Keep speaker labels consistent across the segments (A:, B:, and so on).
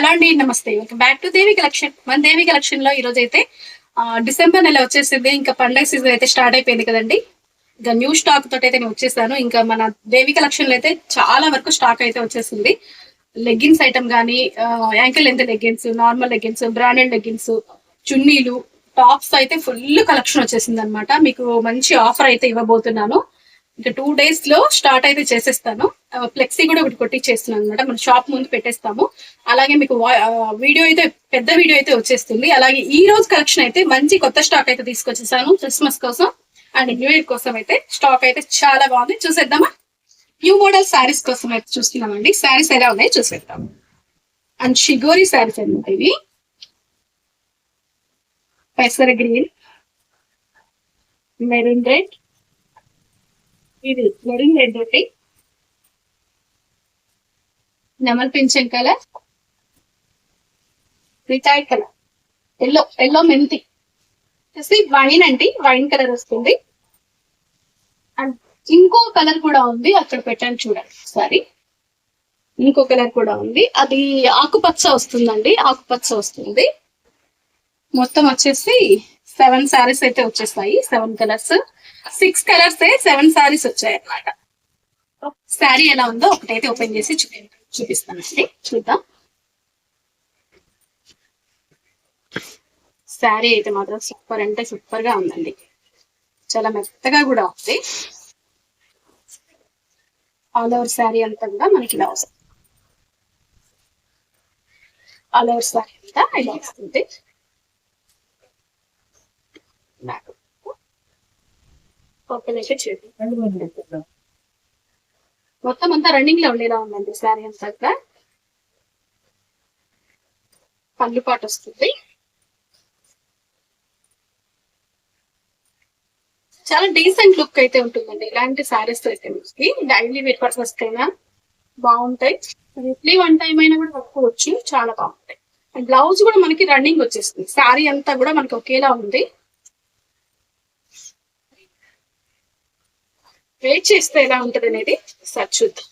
A: Hello అండి నమస్తే. Welcome back to Devi collection మన దేవి కలెక్షన్లో ఈ రోజు అయితే డిసెంబర్ నెల వచ్చేసింది. ఇంకా పండగ సీజన్ అయితే స్టార్ట్ అయిపోయింది కదండి. ఇంకా న్యూ స్టాక్ తోటి అయితే నేను వచ్చేసాను. ఇంకా మన దేవి కలెక్షన్లో అయితే చాలా వరకు స్టాక్ అయితే వచ్చేసింది. లెగ్గిన్స్ ఐటమ్ కానీ ankle length leggings normal leggings branded leggings చున్నీలు tops అయితే ఫుల్ కలెక్షన్ వచ్చేసింది అనమాట మీకు మంచి ఆఫర్ అయితే ఇవ్వబోతున్నాను. ఇంకా టూ డేస్లో స్టార్ట్ అయితే చేసేస్తాను. ఫ్లెక్సీ కూడా ఒకటి కొట్టి చేస్తున్నాను అనమాట. మన షాప్ ముందు పెట్టేస్తాము. అలాగే మీకు వీడియో అయితే పెద్ద వీడియో అయితే వచ్చేస్తుంది. అలాగే ఈ రోజు కలెక్షన్ అయితే మంచి కొత్త స్టాక్ అయితే తీసుకొచ్చేసాను క్రిస్మస్ కోసం అండ్ న్యూ ఇయర్ కోసం అయితే. స్టాక్ అయితే చాలా బాగుంది. చూసేద్దామా? న్యూ మోడల్ శారీస్ కోసం అయితే చూస్తున్నామండి. శారీస్ ఎలా ఉన్నాయో చూసేద్దాం. అండ్ షిగోరి శారీస్ అనమాట ఇవి? పెసర గ్రీన్ మెరూన్ రెడ్ ఇది మెరూన్ రెడ్ ఒకటి నెమల్ పింఛన్ కలర్ రిటైర్డ్ కలర్ ఎల్లో ఎల్లో మెంతి వచ్చేసి వైన్ అండి వైన్ కలర్ వస్తుంది. అండ్ ఇంకో కలర్ కూడా ఉంది అక్కడ పెట్టాను చూడండి ఒకసారి. ఇంకో కలర్ కూడా ఉంది. అది ఆకుపచ్చ వస్తుందండి ఆకుపచ్చ వస్తుంది. మొత్తం వచ్చేసి సెవెన్ సారీస్ అయితే వచ్చేస్తాయి. Seven colours. Six colours seven saris వచ్చాయి అనమాట శారీ ఎలా ఉందో ఒకటైతే ఓపెన్ చేసి చూపి చూపిస్తానండి చూద్దాం. శారీ అయితే మాత్రం సూపర్ అంటే సూపర్గా ఉందండి. చాలా మెత్తగా కూడా ఉంది. ఆల్ ఓవర్ శారీ అంతా కూడా మనకి ఇలా వస్తుంది. ఆల్ ఓవర్ శారీ అంతా ఇలా వస్తుంది. నాకు. చూడండి మొత్తం అంతా రన్నింగ్లో ఉండేలా ఉందండి శారీ అంతా కూడా. పళ్ళు పాటు వస్తుంది. చాలా డీసెంట్ లుక్ అయితే ఉంటుందండి. ఇలాంటి శారీస్ అయితే మనకి డైలీ వేర్ పర్పస్ కైనా బాగుంటాయి. వీక్లీ వన్ టైం అయినా కూడా కట్టుకోవచ్చు. చాలా బాగుంటాయి. బ్లౌజ్ కూడా మనకి రన్నింగ్ వచ్చేస్తుంది. శారీ అంతా కూడా మనకి ఒకేలా ఉంది. వెయిట్ చేస్తే ఎలా ఉంటది అనేది ఒకసారి చూద్దాం.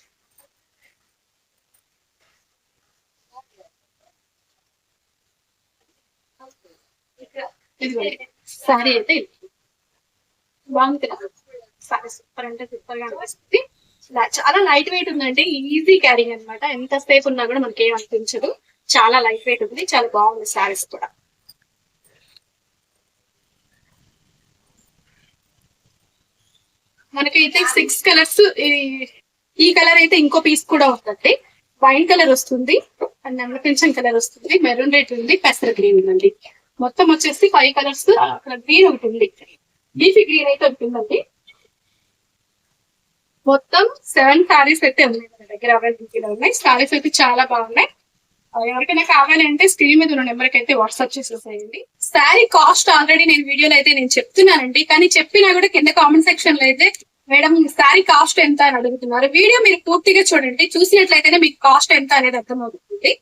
A: సారీ అయితే బాగుంది. సారీ సూపర్ అంటే సూపర్గా అనిపిస్తుంది చాలా లైట్ వెయిట్ ఉందండి ఈజీ క్యారింగ్ అనమాట ఎంతసేపు ఉన్నా కూడా మనకి ఏం అనిపించదు. చాలా లైట్ వెయిట్ ఉంది. చాలా బాగుంది సారీస్ కూడా. మనకైతే సిక్స్ కలర్స్ ఈ కలర్ అయితే ఇంకో పీస్ కూడా ఉందండి. వైన్ కలర్ వస్తుంది అండ్ నెమల పింఛన్ కలర్ వస్తుంది. మెరూన్ రెడ్ ఉంది పెసర గ్రీన్ ఉందండి. మొత్తం వచ్చేసి ఫైవ్ కలర్స్ అక్కడ గ్రీన్ ఒకటి ఉంది. లీఫీ గ్రీన్ అయితే ఉంటుందండి మొత్తం సెవెన్ శారీస్ అయితే ఉన్నాయి మన దగ్గర అవైలబిలిటీలో ఉన్నాయి. సారీస్ అయితే చాలా బాగున్నాయి. ఎవరికైనా కావాలంటే స్క్రీన్ మీద ఉన్న నెంబర్ అయితే వాట్సాప్ చేసేసేయండి. శారీ కాస్ట్ ఆల్రెడీ నేను వీడియోలో అయితే నేను చెప్తున్నానండి. కానీ చెప్పినా కూడా కింద కామెంట్ సెక్షన్లో అయితే మేడం శారీ కాస్ట్ ఎంత? అని అడుగుతున్నారు. వీడియో మీరు పూర్తిగా చూడండి. చూసినట్లయితేనే మీకు కాస్ట్ ఎంత అనేది అర్థమవుతుంది.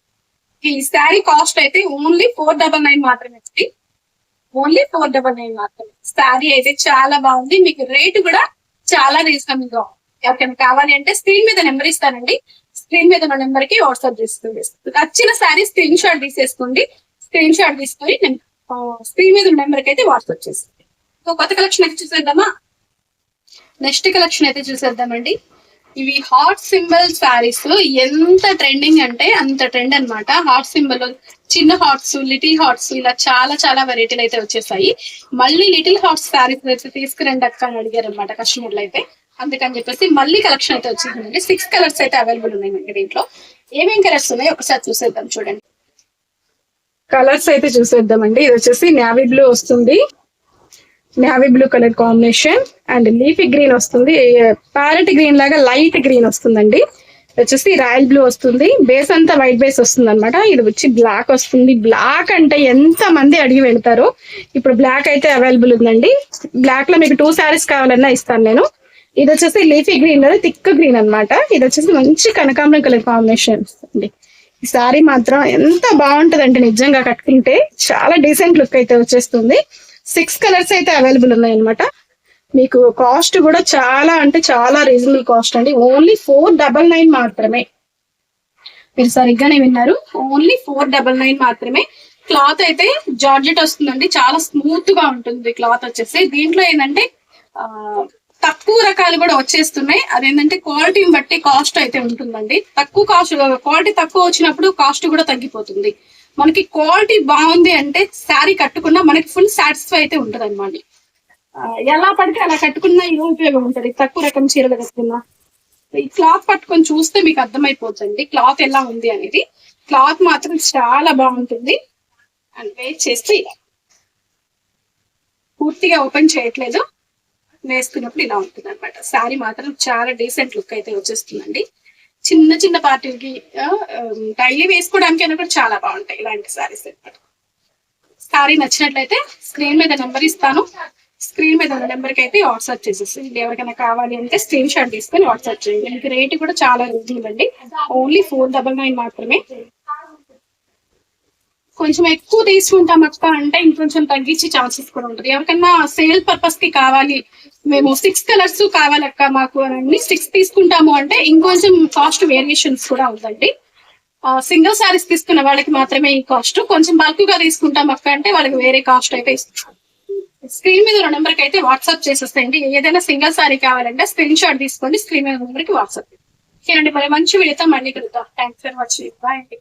A: ఈ శారీ కాస్ట్ అయితే ఓన్లీ ఫోర్ డబల్ నైన్ మాత్రమే అండి. ఓన్లీ ఫోర్ డబల్ నైన్ మాత్రమే. శారీ అయితే చాలా బాగుంది. మీకు రేటు కూడా చాలా రీజనబుల్గా ఉంది. ఎవరికైనా కావాలి అంటే స్క్రీన్ మీద నెంబర్ ఇస్తానండి. స్క్రీన్ మీద ఉన్న నెంబర్కి వాట్సాప్ చేస్తుంది నచ్చిన శారీ స్క్రీన్ షాట్ తీసేసుకోండి. స్క్రీన్ షాట్ తీసుకొని స్క్రీన్ మీద ఉన్న నెంబర్కి అయితే వాట్సాప్ చేస్తుంది సో కొత్త కలెక్షన్ అయితే చూసేద్దామా? నెక్స్ట్ కలెక్షన్ అయితే చూసేద్దామండి. ఇవి హాట్ సింబల్ శారీస్. ఎంత ట్రెండింగ్ అంటే అంత ట్రెండ్ అన్నమాట. హాట్ సింబల్ చిన్న హాట్స్ లిటిల్ హాట్స్ ఇలా చాలా చాలా వెరైటీలు అయితే వచ్చేసాయి. మళ్ళీ లిటిల్ హాట్స్ శారీస్ అయితే తీసుకురండి అక్క అని అడిగారు అనమాట కస్టమర్లు అయితే. అందుకని చెప్పేసి మళ్ళీ కలెక్షన్ అయితే వచ్చిందండి. సిక్స్ కలర్స్ అయితే అవైలబుల్ ఉన్నాయి మనకి దీంట్లో. ఏమేం కలర్స్ ఉన్నాయి ఒకసారి చూసేద్దాం చూడండి. కలర్స్ అయితే చూసేద్దామండి. ఇది వచ్చేసి నావీ బ్లూ వస్తుంది. Navy blue colour combination and leafy green వస్తుంది. ప్యారెట్ గ్రీన్ uh, లాగా లైట్ గ్రీన్ వస్తుందండి. ఇది వచ్చేసి రాయల్ బ్లూ వస్తుంది. బేస్ అంతా వైట్ బేస్ వస్తుంది అనమాట ఇది వచ్చి బ్లాక్ వస్తుంది. బ్లాక్ అంటే ఎంత మంది అడిగి వెళ్తారో. ఇప్పుడు బ్లాక్ అయితే అవైలబుల్ ఉందండి. బ్లాక్లో మీకు టూ శారీస్ కావాలన్నా ఇస్తాను నేను. ఇది వచ్చేసి లీఫీ గ్రీన్లో థిక్ గ్రీన్ అనమాట ఇది వచ్చేసి మంచి కనకాంబరం కలర్ కాంబినేషన్ అండి ఈ సారీ మాత్రం ఎంత బాగుంటదంటే నిజంగా కట్టుకుంటే చాలా డీసెంట్ లుక్ అయితే వచ్చేస్తుంది. సిక్స్ కలర్స్ అయితే అవైలబుల్ ఉన్నాయి అనమాట మీకు కాస్ట్ కూడా చాలా అంటే చాలా రీజనబుల్ కాస్ట్ అండి. ఓన్లీ ఫోర్ డబల్ నైన్ మాత్రమే. మీరు సరిగ్గానే విన్నారు. ఓన్లీ ఫోర్ డబల్ నైన్ మాత్రమే. క్లాత్ అయితే జార్జెట్ వస్తుందండి. చాలా స్మూత్గా ఉంటుంది క్లాత్ వచ్చేసి. దీంట్లో ఏంటంటే తక్కువ రకాలు కూడా వచ్చేస్తున్నాయి. అదేంటంటే క్వాలిటీని బట్టి కాస్ట్ అయితే ఉంటుందండి. తక్కువ కాస్ట్ క్వాలిటీ తక్కువ వచ్చినప్పుడు కాస్ట్ కూడా తగ్గిపోతుంది. మనకి క్వాలిటీ బాగుంది అంటే శారీ కట్టుకున్నా మనకి ఫుల్ సాటిస్ఫై అయితే ఉంటుంది అనమాట ఎలా పడితే అలా కట్టుకున్నా ఏ ఉపయోగం ఉంటుంది? తక్కువ రకం చీరలు కట్టుకున్నా? ఈ క్లాత్ పట్టుకొని చూస్తే మీకు అర్థమైపోతుంది క్లాత్ ఎలా ఉంది అనేది. క్లాత్ మాత్రం చాలా బాగుంటుంది. అండ్ వెయిట్ చేస్తే పూర్తిగా ఓపెన్ చేయట్లేదు. వేసుకున్నప్పుడు ఇలా ఉంటుంది అనమాట శారీ మాత్రం చాలా డీసెంట్ లుక్ అయితే వచ్చేస్తుందండి. చిన్న చిన్న పార్టీలకి డైలీ వేసుకోవడానికి అయినా కూడా చాలా బాగుంటాయి ఇలాంటి శారీస్ అనమాట శారీ నచ్చినట్లయితే స్క్రీన్ మీద నెంబర్ ఇస్తాను. స్క్రీన్ మీద ఉన్న నెంబర్కి అయితే వాట్సాప్ చేసేసి ఎవరికైనా కావాలి అంటే స్క్రీన్ షాట్ తీసుకొని వాట్సాప్ చేయండి. మీకు రేట్ కూడా చాలా రీజనబుల్ అండి. ఓన్లీ ఫోర్ డబల్ నైన్ మాత్రమే. కొంచెం ఎక్కువ తీసుకుంటాం అక్క అంటే ఇంకొంచెం తగ్గించే ఛాన్సెస్ కూడా ఉంటుంది. ఎవరికన్నా సేల్ పర్పస్కి కావాలి మేము సిక్స్ కలర్స్ కావాలక్క మాకు అని సిక్స్ తీసుకుంటాము అంటే ఇంకొంచెం కాస్ట్ వేరియేషన్స్ కూడా ఉందండి సింగిల్ సారీస్ తీసుకున్న వాళ్ళకి మాత్రమే ఈ కాస్ట్. కొంచెం బల్క్గా తీసుకుంటాం అక్క అంటే వాళ్ళకి వేరే కాస్ట్ అయితే ఇస్తాం. స్క్రీన్ మీద ఉన్న నెంబర్ అయితే వాట్సాప్ చేసేస్తాయండి ఏదైనా సింగిల్ సారీ కావాలంటే స్క్రీన్ షాట్ తీసుకోండి. స్క్రీన్ మీద నెంబర్కి వాట్సాప్ చేయండి. మరి మంచి వీడియోతో మళ్ళీ కలుద్దాం. థ్యాంక్స్ ఫర్ వాచింగ్ బాయ్ అండి.